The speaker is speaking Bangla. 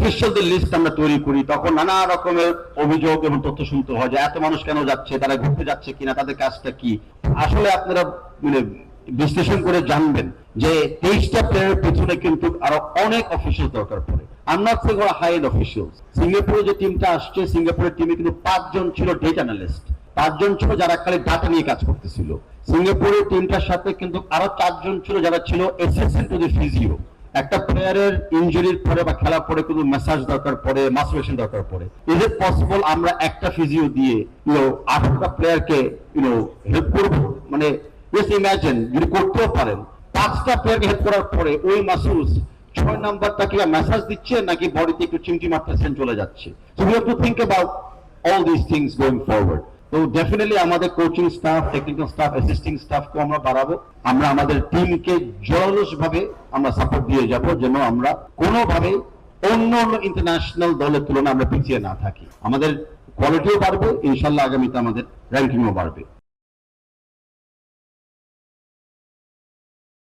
অফিসিয়ালদের লিস্ট আমরা তৈরি করি, তখন নানা রকমের অভিযোগ এবং তথ্য শুনতে হয় যে এত মানুষ কেন যাচ্ছে, তারা ঘুরতে যাচ্ছে কিনা, তাদের কাজটা কি? আসলে আপনারা মানে বিশ্লেষণ করে জানবেন যে তেইশটা প্লেয়ারের পিছনে কিন্তু আরও অনেক অফিসিয়াল দরকার পড়ে। Not ওরা হাই এন্ড অফিসিয়ালস সিঙ্গাপুরে যে টিমটা আসছে সিঙ্গাপুরের টিমে কিন্তু পাঁচজন ছিল ডেটা অ্যানালিস্ট পাঁচজন ছিল যারা খালি ডাটা নিয়ে কাজ করতেছিল। সিঙ্গাপুরের টিমটার সাথে কিন্তু আরও চারজন ছিল যারা ছিল অ্যাসিস্ট্যান্ট টু দি ফিজিও একটা প্লেয়ারের ইনজুরির পরে বা খেলার পরে কোনো ম্যাসাজ দরকার পড়ে মাসুলেশন দরকার পড়ে। ইজ ইট পসিবল আমরা একটা ফিজিও দিয়ে ইউনো আঠারোটা প্লেয়ারকে ইউনো হেল্প করব? মানে জাস্ট ইমাজিন যদি করতেও পারেন। পাঁচটা প্লেয়ারকে হেল্প করার পরে ওই মাসুস ছয় নাম্বারটা কি মেসাজ দিচ্ছে নাকি বডিতে একটু চিমটি মারতেছেন চলে যাচ্ছে? So we have to think about all this things going forward তো ডেফিনেটলি আমাদের coaching staff technical staff assisting স্টাফকে আমরা বাড়াবো। আমরা আমাদের টিমকে জলস ভাবে আমরা সাপোর্ট দিয়ে যাব যেন আমরা কোনোভাবে অন্য অন্য ইন্টারন্যাশনাল দলের তুলনায় আমরা পিছিয়ে না থাকি। আমাদের কোয়ালিটিও বাড়বে, ইনশাল্লাহ আগামীতে আমাদের র্যাঙ্কিংও বাড়বে।